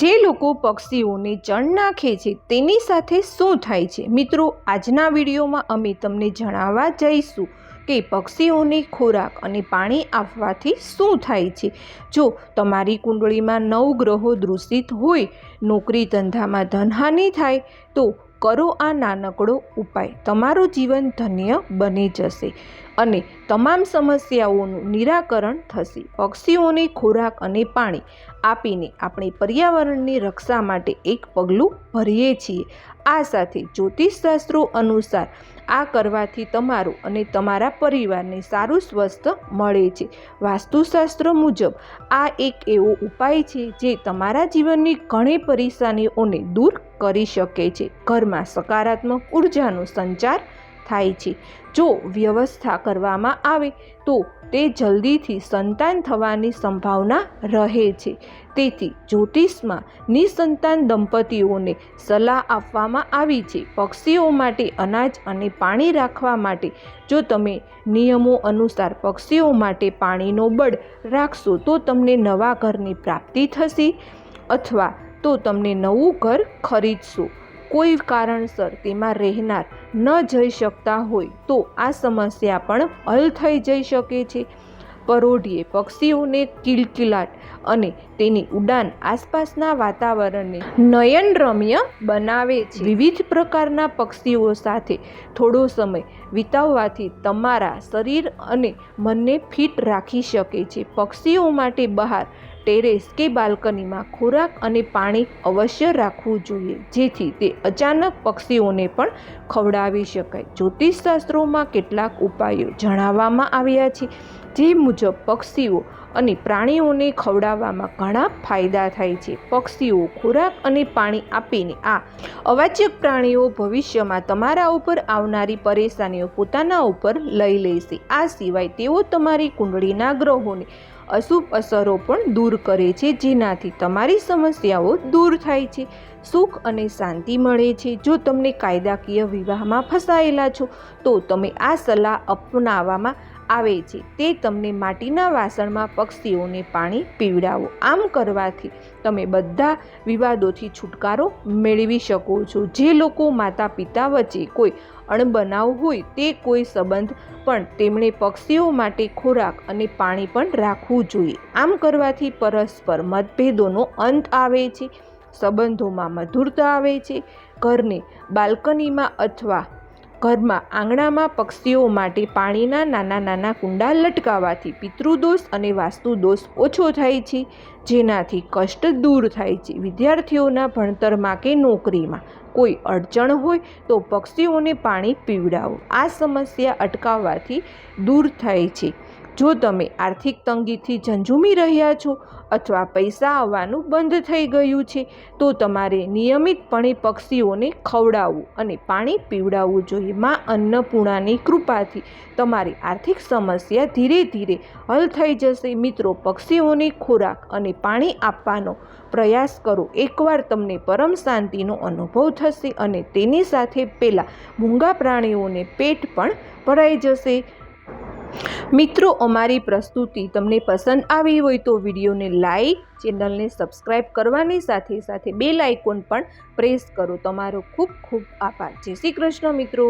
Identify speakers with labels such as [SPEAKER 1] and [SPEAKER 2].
[SPEAKER 1] જે લોકો પક્ષીઓને ચણ નાખે છે, તેની સાથે શું થાય છે? મિત્રો, આજના વિડીયોમાં અમે તમને જણાવવા જઈશું કે પક્ષીઓને ખોરાક અને પાણી આપવાથી શું થાય છે. જો તમારી કુંડળીમાં નવ ગ્રહો દૂષિત હોય, નોકરી ધંધામાં ધનહાનિ થાય, તો કરો આ નાનકડો ઉપાય. તમારું જીવન ધન્ય બની જશે અને તમામ સમસ્યાઓનું નિરાકરણ થશે. પક્ષીઓને ખોરાક અને પાણી આપીને આપણે પર્યાવરણની રક્ષા માટે એક પગલું ભરીએ છીએ. આ સાથે જ્યોતિષશાસ્ત્રો અનુસાર આ કરવાથી તમારું અને તમારા પરિવારને સારું સ્વસ્થ મળે છે. વાસ્તુશાસ્ત્ર મુજબ, આ એક એવો ઉપાય છે જે તમારા જીવનની ઘણી પરેશાનીઓને દૂર કરી શકે છે. ઘરમાં સકારાત્મક ઉર્જાનો સંચાર થાય છે. જો વ્યવસ્થા કરવામાં આવે, તો તે જલ્દીથી સંતાન થવાની સંભાવના રહે છે. તેથી જ્યોતિષમાં નિસંતાન દંપતીઓને સલાહ આપવામાં આવી છે. પક્ષીઓ માટે અનાજ અને પાણી રાખવા માટે, જો તમે નિયમો અનુસાર પક્ષીઓ માટે પાણીનો બળ રાખશો, તો તમને નવા ઘરની પ્રાપ્તિ થશે અથવા તો તમને નવું ઘર ખરીદશો. કોઈ કારણસર તેમાં રહેનાર ન જઈ શકતા હોય તો આ સમસ્યા પણ હલ થઈ જઈ શકે છે. પરોઢીએ પક્ષીઓને કિલકિલાટ અને તેની ઉડાન આસપાસના વાતાવરણને નયનરમ્ય બનાવે છે. વિવિધ પ્રકારના પક્ષીઓ સાથે થોડો સમય વિતાવવાથી તમારા શરીર અને મનને ફિટ રાખી શકે છે. પક્ષીઓ માટે બહાર ટેરેસ કે બાલ્કનીમાં ખોરાક અને પાણી અવશ્ય રાખવું જોઈએ, જેથી તે અચાનક પક્ષીઓને પણ ખવડાવી શકાય. જ્યોતિષશાસ્ત્રોમાં કેટલાક ઉપાયો જણાવવામાં આવ્યા છે, જે મુજબ પક્ષીઓ અને પ્રાણીઓને ખવડાવવામાં ઘણા ફાયદા થાય છે. પક્ષીઓ ખોરાક અને પાણી આપીને આ અવાચ્યક પ્રાણીઓ ભવિષ્યમાં તમારા ઉપર આવનારી પરેશાનીઓ પોતાના ઉપર લઈ લેશે. આ સિવાય તેઓ તમારી કુંડળીના ગ્રહોને અશુભ અસરો પણ દૂર કરે છે, જેનાથી તમારી સમસ્યાઓ દૂર થાય છે. સુખ અને શાંતિ મળે છે. જો તમને કાયદાકીય વિવાહમાં ફસાયેલા છો, તો તમે આ સલાહ અપનાવવામાં આવે છે. તે તમને માટીના વાસણમાં પક્ષીઓને પાણી પીવડાવો. આમ કરવાથી તમે બધા વિવાદોથી છુટકારો મેળવી શકો છો. જે લોકો માતા પિતા વચ્ચે કોઈ અણબનાવ હોય તે કોઈ સંબંધ, પણ તેમણે પક્ષીઓ માટે ખોરાક અને પાણી પણ રાખવું જોઈએ. આમ કરવાથી પરસ્પર મતભેદોનો અંત આવે છે. સંબંધોમાં મધુરતા આવે છે. ઘરને બાલ્કનીમાં અથવા ઘરમાં આંગણામાં પક્ષીઓ માટે પાણીના નાના નાના કુંડા લટકાવવાથી પિતૃદોષ અને વાસ્તુદોષ ઓછો થાય છે, જેનાથી કષ્ટ દૂર થાય છે. વિદ્યાર્થીઓના ભણતરમાં કે નોકરીમાં કોઈ અડચણ હોય તો પક્ષીઓને પાણી પીવડાવો. આ સમસ્યા અટકાવવાથી દૂર થાય છે. જો તમે આર્થિક તંગીથી ઝંઝુમી રહ્યા છો અથવા પૈસા આવવાનું બંધ થઈ ગયું છે, તો તમારે નિયમિતપણે પક્ષીઓને ખવડાવવું અને પાણી પીવડાવવું જોઈએ. માં અન્નપૂર્ણાની કૃપાથી તમારી આર્થિક સમસ્યા ધીરે ધીરે હલ થઈ જશે. મિત્રો, પક્ષીઓને ખોરાક અને પાણી આપવાનો પ્રયાસ કરો. એકવાર તમને પરમ શાંતિનો અનુભવ થશે અને તેની સાથે પેલા મૂંગા પ્રાણીઓને પેટ પણ ભરાઈ જશે. મિત્રો, અમારી પ્રસ્તુતિ તમને પસંદ આવી હોય તો વિડીયોને લાઈક, ચેનલને સબસ્ક્રાઈબ કરવાની સાથે સાથે બે લાઇકોન પણ પ્રેસ કરો. તમારો ખૂબ ખૂબ આભાર. જય શ્રી કૃષ્ણ મિત્રો.